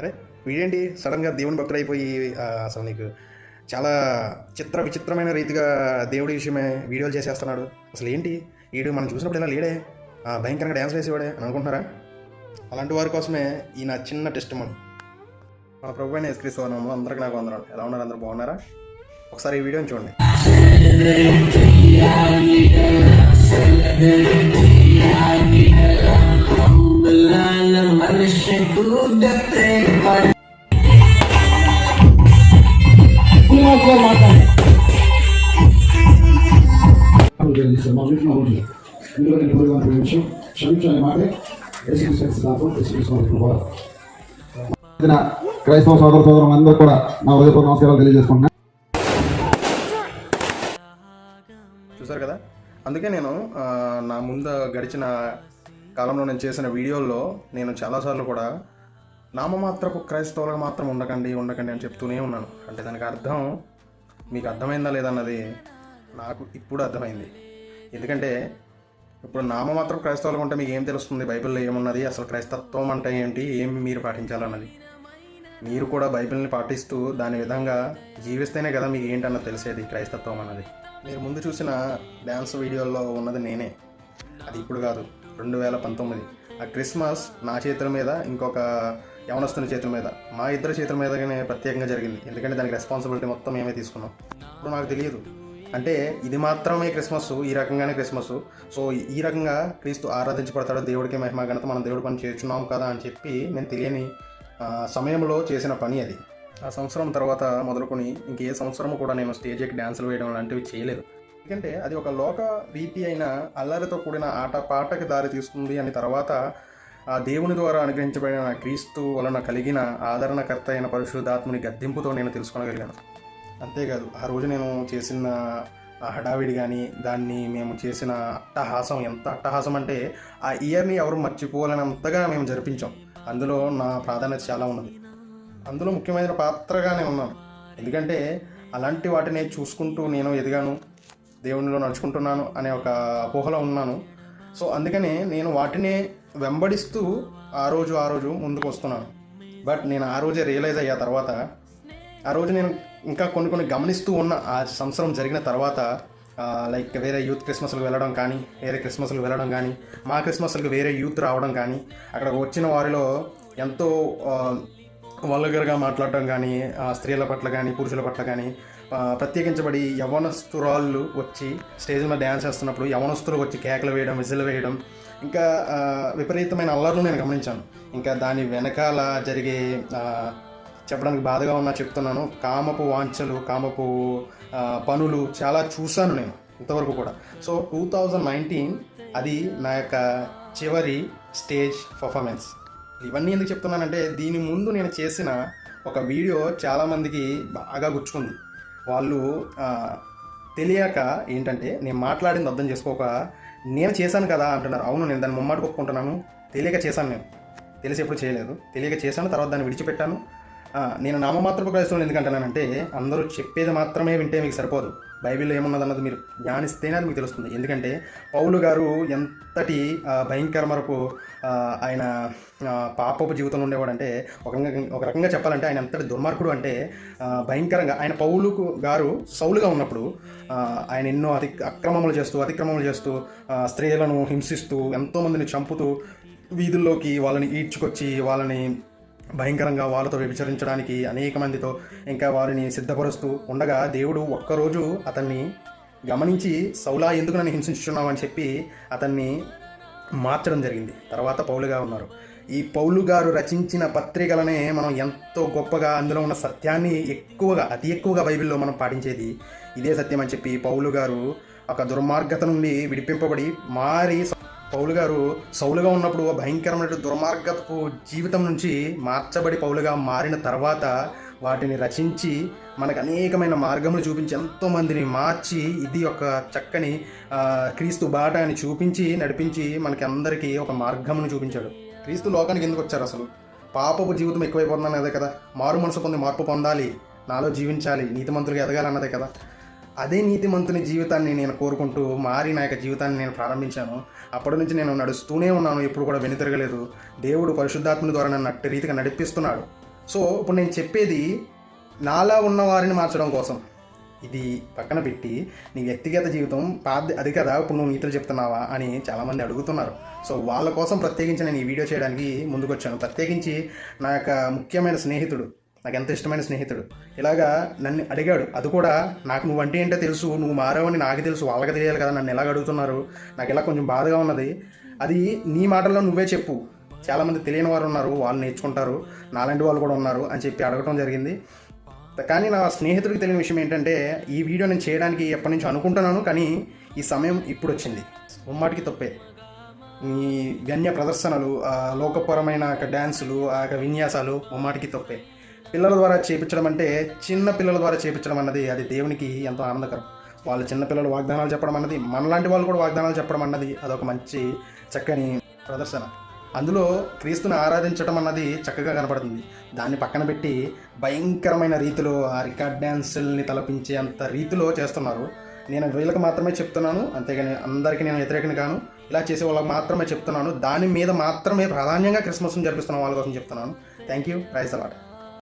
అరే వీడేంటి? సడన్గా దేవుని భక్తుడైపోయి అయిపోయి అసలు నీకు చాలా చిత్ర విచిత్రమైన రీతిగా దేవుడి విషయమే వీడియోలు చేసేస్తున్నాడు. అసలు ఏంటి? వీడు మనం చూసినప్పుడు ఇలా లేడే భయంకరంగా డ్యాన్స్ వేసేవాడే అని అనుకుంటున్నారా? అలాంటి వారి కోసమే ఈ నా చిన్న టెస్ట్ మనం. మా ప్రభు అయిన ఎస్క్రీస్తు నామములో అందరికీ నాకు వందనాలు. ఎలా ఉన్నారు అందరూ? బాగున్నారా? ఒకసారి ఈ వీడియోని చూడండి. వీటిలో ఒకటి ఎందుకంటే ఇప్పుడు ప్రేమించి క్షమించాలి మాటే క్రైస్తవ సోదర సోదరులు అందరూ కూడా నా హృదయపూర్వక నమస్కారాలు తెలియజేసుకుంటున్నాను చూసారు కదా? అందుకే నేను నా ముందు గడిచిన కాలంలో నేను చేసిన వీడియోల్లో నేను చాలాసార్లు కూడా నామమాత్రపు క్రైస్తవులుగా మాత్రం ఉండకండి ఉండకండి అని చెప్తూనే ఉన్నాను. అంటే దానికి అర్థం మీకు అర్థమైందా లేదన్నది నాకు ఇప్పుడు అర్థమైంది. ఎందుకంటే ఇప్పుడు నామమాత్రం క్రైస్తవులుగా ఉంటే మీకు ఏం తెలుస్తుంది? బైబిల్లో ఏమున్నది? అసలు క్రైస్తత్వం అంటే ఏంటి? ఏం మీరు పాటించాలన్నది. మీరు కూడా బైబిల్ని పాటిస్తూ దాని విధంగా జీవిస్తేనే కదా మీకు ఏంటన్నది తెలిసేది క్రైస్తత్వం అన్నది. మీరు ముందు చూసిన డ్యాన్స్ వీడియోల్లో ఉన్నది నేనే. అది ఇప్పుడు కాదు రెండు వేల పంతొమ్మిది. ఆ క్రిస్మస్ నా చేతుల మీద ఇంకొక యవనస్తుని చేతుల మీద మా ఇద్దరి చేతుల మీదనే ప్రత్యేకంగా జరిగింది. ఎందుకంటే దానికి రెస్పాన్సిబిలిటీ మొత్తం మేమే తీసుకున్నాం. ఇప్పుడు నాకు తెలియదు. అంటే ఇది మాత్రమే క్రిస్మస్ ఈ రకంగానే క్రిస్మస్. సో ఈ రకంగా క్రీస్తు ఆరాధించబడతాడు దేవుడికి మహిమ ఘనత మనం దేవుడి పని చేస్తున్నాం కదా అని చెప్పి నేను తెలియని సమయంలో చేసిన పని అది. ఆ సంవత్సరం తర్వాత మొదలుకొని ఇంకే సంవత్సరం కూడా నేను స్టేజ్ ఎక్కి డ్యాన్సులు వేయడం లాంటివి చేయలేదు. ఎందుకంటే అది ఒక లోక రీతి అయిన అల్లరితో కూడిన ఆట పాటకి దారి తీస్తుంది అని తర్వాత ఆ దేవుని ద్వారా అనుగ్రహించబడిన క్రీస్తు వలన కలిగిన ఆదరణకర్త అయిన పరిశుద్ధాత్ముని గద్దింపుతో నేను తెలుసుకోగలిగాను. అంతేకాదు ఆ రోజు నేను చేసిన ఆ హడావిడి కానీ దాన్ని మేము చేసిన అట్టహాసం ఎంత అట్టహాసం అంటే ఆ ఇయర్ని ఎవరు మర్చిపోలేనంతగా మేము జరిపించాం. అందులో నా ప్రాధాన్యత చాలా ఉన్నది. అందులో ముఖ్యమైన పాత్రగానే ఉన్నాను. ఎందుకంటే అలాంటి వాటిని చూసుకుంటూ నేను ఎదిగాను దేవునిలో నడుచుకుంటున్నాను అనే ఒక అపోహలో ఉన్నాను. సో అందుకనే నేను వాటినే వెంబడిస్తూ ఆ రోజు ఆ రోజు ముందుకు వస్తున్నాను. బట్ నేను ఆ రోజే రియలైజ్ అయ్యా తర్వాత ఆ రోజు నేను ఇంకా కొన్ని కొన్ని గమనిస్తూ ఉన్న ఆ సంవత్సరం జరిగిన తర్వాత లైక్ వేరే యూత్ క్రిస్మస్లకు వెళ్ళడం కానీ వేరే క్రిస్మస్లకు వెళ్ళడం కానీ మా క్రిస్మస్లకు వేరే యూత్ రావడం కానీ అక్కడ వచ్చిన వారిలో ఎంతో వల్గర్గా మాట్లాడడం కానీ స్త్రీల పట్ల కానీ పురుషుల పట్ల కానీ ప్రత్యేకించబడి యవనస్తురాళ్ళు వచ్చి స్టేజ్ మీద డ్యాన్స్ చేస్తున్నప్పుడు యవనస్తులు వచ్చి కేకలు వేయడం విజిల్ వేయడం ఇంకా విపరీతమైన అల్లర్లు నేను గమనించాను. ఇంకా దాని వెనకాల జరిగే చెప్పడానికి బాధగా ఉన్నా చెప్తున్నాను. కామపు వాంఛలు కామపు పనులు చాలా చూశాను నేను ఇంతవరకు కూడా. సో టూ థౌజండ్ నైన్టీన్ అది నా యొక్క చివరి స్టేజ్ పర్ఫార్మెన్స్. ఇవన్నీ ఎందుకు చెప్తున్నానంటే దీని ముందు నేను చేసిన ఒక వీడియో చాలామందికి బాగా గుచ్చుకుంది. వాళ్ళు తెలియక ఏంటంటే నేను మాట్లాడింది అర్థం చేసుకోక నేను చేశాను కదా అంటున్నారు. అవును నేను దాన్ని ముమ్మాట ఒప్పుకుంటున్నాను తెలియక చేశాను నేను. తెలిసి ఎప్పుడు చేయలేదు. తెలియక చేశాను తర్వాత దాన్ని విడిచిపెట్టాను. నేను నామమాత్రపు క్రైస్తవులు ఎందుకంటున్నానంటే అందరూ చెప్పేది మాత్రమే వింటే మీకు సరిపోదు. బైబిల్లో ఏమున్నదన్నది మీరు ధ్యానిస్తేనే అది మీకు తెలుస్తుంది. ఎందుకంటే పౌలు గారు ఎంతటి భయంకర మరపు ఆయన పాపపు జీవితంలో ఉండేవాడంటే ఒక ఒక రకంగా చెప్పాలంటే ఆయన ఎంతటి దుర్మార్గుడు అంటే భయంకరంగా ఆయన పౌలుకు గారు సౌలుగా ఉన్నప్పుడు ఆయన ఎన్నో అతి అక్రమములు చేస్తూ అతిక్రమములు చేస్తూ స్త్రీలను హింసిస్తూ ఎంతోమందిని చంపుతూ వీధుల్లోకి వాళ్ళని ఈడ్చుకొచ్చి వాళ్ళని భయంకరంగా వాళ్ళతో వ్యభిచరించడానికి అనేక మందితో ఇంకా వారిని సిద్ధపరుస్తూ ఉండగా దేవుడు ఒక్కరోజు అతన్ని గమనించి సౌలా ఎందుకు నన్ను హింసించున్నావు అని చెప్పి అతన్ని మార్చడం జరిగింది. తర్వాత పౌలుగా ఉన్నారు. ఈ పౌలు గారు రచించిన పత్రికలనే మనం ఎంతో గొప్పగా అందులో ఉన్న సత్యాన్ని ఎక్కువగా అతి ఎక్కువగా బైబిల్లో మనం పాటించేది ఇదే సత్యం అని చెప్పి పౌలు గారు ఒక దుర్మార్గత నుండి విడిపింపబడి మారి పౌలు గారు సౌలుగా ఉన్నప్పుడు భయంకరమైన దుర్మార్గపు జీవితం నుంచి మార్చబడి పౌలుగా మారిన తర్వాత వాటిని రచించి మనకు అనేకమైన మార్గములు చూపించి ఎంతోమందిని మార్చి ఇది ఒక చక్కని క్రీస్తు బాట అని చూపించి నడిపించి మనకి అందరికీ ఒక మార్గమును చూపించాడు. క్రీస్తు లోకానికి ఎందుకు వచ్చారు అసలు? పాపపు జీవితం ఎక్కువైపోతుందని అదే కదా. మారు మనసు పొంది మార్పు పొందాలి. నాలో జీవించాలి. నీతిమంతులుగా ఎదగాలన్నదే కదా. అదే నీతిమంతుని జీవితాన్ని నేను కోరుకుంటూ మారి నా యొక్క జీవితాన్ని నేను ప్రారంభించాను. అప్పటి నుంచి నేను నడుస్తూనే ఉన్నాను ఎప్పుడు కూడా వెనుతిరగలేదు. దేవుడు పరిశుద్ధాత్మని ద్వారా నన్ను అట్టి రీతిగా నడిపిస్తున్నాడు. సో ఇప్పుడు నేను చెప్పేది నాలా ఉన్న వారిని మార్చడం కోసం. ఇది పక్కన పెట్టి నీ వ్యక్తిగత జీవితం పాద అది కదా ఇప్పుడు నువ్వు నీతులు చెప్తున్నావా అని చాలామంది అడుగుతున్నారు. సో వాళ్ళ కోసం ప్రత్యేకించి నేను ఈ వీడియో చేయడానికి ముందుకొచ్చాను. ప్రత్యేకించి నా యొక్క ముఖ్యమైన స్నేహితుడు నాకు ఎంత ఇష్టమైన స్నేహితుడు. ఇలాగా నన్ను అడిగాడు అది కూడా నాకు నువ్వు అంటే ఏంటో తెలుసు నువ్వు మారావని నాకు తెలుసు వాళ్ళకి తెలియాలి కదా నన్ను ఎలాగ అడుగుతున్నారు నాకు ఇలా కొంచెం బాధగా ఉన్నది. అది నీ మాటల్లో నువ్వే చెప్పు. చాలామంది తెలియని వారు ఉన్నారు వాళ్ళు నేర్చుకుంటారు నాలాంటి వాళ్ళు కూడా ఉన్నారు అని చెప్పి అడగటం జరిగింది. కానీ నా స్నేహితుడికి తెలియని విషయం ఏంటంటే ఈ వీడియో నేను చేయడానికి ఎప్పటి నుంచి అనుకుంటున్నాను కానీ ఈ సమయం ఇప్పుడు వచ్చింది. ఉమ్మాటికి తప్పే. ఈ గణ్య ప్రదర్శనలు లోకపరమైన యొక్క డ్యాన్సులు ఆ యొక్క విన్యాసాలు ఉమ్మాటికి తప్పే. పిల్లల ద్వారా చేపించడం అంటే చిన్న పిల్లల ద్వారా చేపించడం అన్నది అది దేవునికి ఎంతో ఆనందకరం. వాళ్ళు చిన్నపిల్లలు వాగ్దానాలు చెప్పడం అన్నది మనలాంటి వాళ్ళు కూడా వాగ్దానాలు చెప్పడం అన్నది అదొక మంచి చక్కని ప్రదర్శన. అందులో క్రీస్తుని ఆరాధించడం అన్నది చక్కగా కనపడుతుంది. దాన్ని పక్కన పెట్టి భయంకరమైన రీతిలో ఆ రికార్డ్ డ్యాన్సుల్ని తలపించే అంత రీతిలో చేస్తున్నారు. నేను వీళ్ళకి మాత్రమే చెప్తున్నాను అంతేగాని అందరికీ నేను వ్యతిరేకం కాను. ఇలా చేసే వాళ్ళకి మాత్రమే చెప్తున్నాను. దాని మీద మాత్రమే ప్రాధాన్యంగా క్రిస్మస్ని జరిపిస్తున్న వాళ్ళ కోసం చెప్తున్నాను. Thank you praise allot